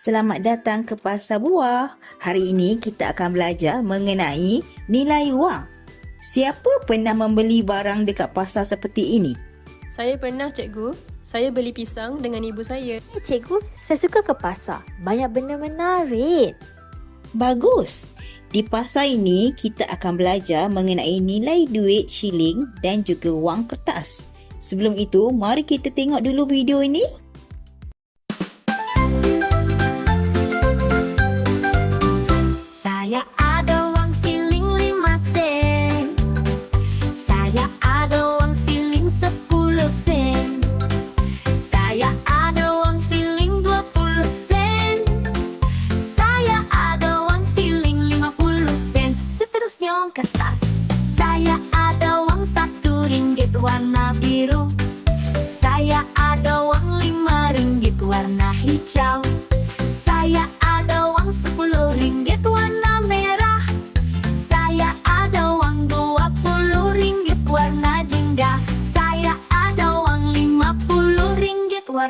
Selamat datang ke Pasar Buah. Hari ini kita akan belajar mengenai nilai wang. Siapa pernah membeli barang dekat pasar seperti ini? Saya pernah, cikgu. Saya beli pisang dengan ibu saya. Eh, cikgu, saya suka ke pasar. Banyak benda menarik. Bagus. Di pasar ini kita akan belajar mengenai nilai duit shilling dan juga wang kertas. Sebelum itu, mari kita tengok dulu video ini. Saya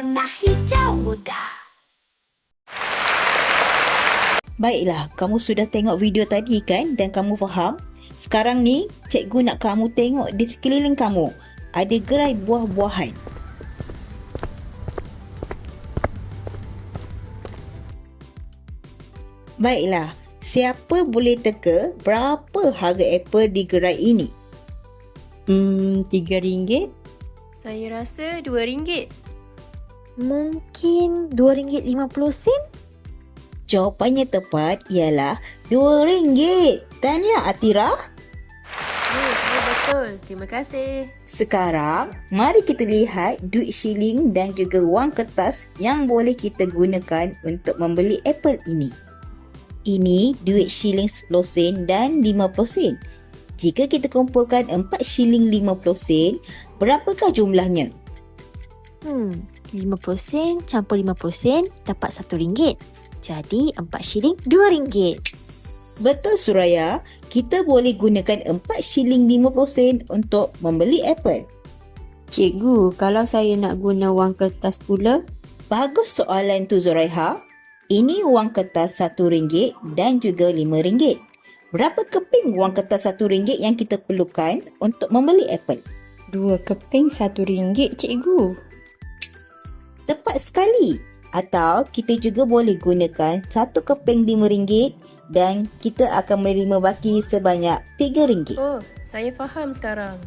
warna hijau muda Baiklah, kamu sudah tengok video tadi kan dan kamu faham? Sekarang ni, cikgu nak kamu tengok di sekeliling kamu. Ada gerai buah-buahan. Baiklah, siapa boleh teka berapa harga apple di gerai ini? Hmm, tiga ringgit? Saya rasa dua ringgit. Mungkin RM2.50? Jawapannya tepat ialah RM2. Tahniah Atira. Ya, saya betul. Terima kasih. Sekarang, mari kita lihat duit shilling dan juga wang kertas yang boleh kita gunakan untuk membeli apple ini. Ini duit shilling 10 sen dan 50 sen. Jika kita kumpulkan 4 shilling 50 sen, berapakah jumlahnya? Hmm, 50 sen campur 50 sen dapat RM1. Jadi 4 shilling RM2. Betul Suraya, kita boleh gunakan 4 shilling 50 sen untuk membeli apple. Cikgu, kalau saya nak guna wang kertas pula, Bagus soalan tu Zuraiha. Ini wang kertas RM1 dan juga RM5. Berapa keping wang kertas RM1 yang kita perlukan untuk membeli apple? dua keping satu ringgit, cikgu. Tepat sekali. Atau kita juga boleh gunakan satu keping RM5 dan kita akan menerima baki sebanyak RM3. Oh, saya faham sekarang.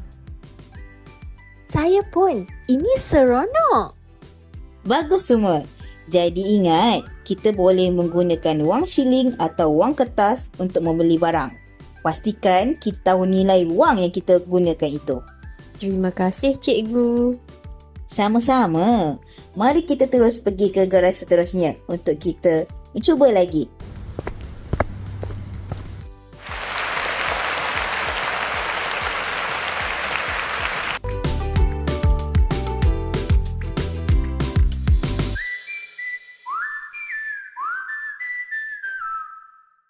Saya pun. Ini seronok. Bagus semua. Jadi ingat, kita boleh menggunakan wang shilling atau wang kertas untuk membeli barang. Pastikan kita tahu nilai wang yang kita gunakan itu. Terima kasih, cikgu. Sama-sama. Mari kita terus pergi ke gerai seterusnya untuk kita mencuba lagi.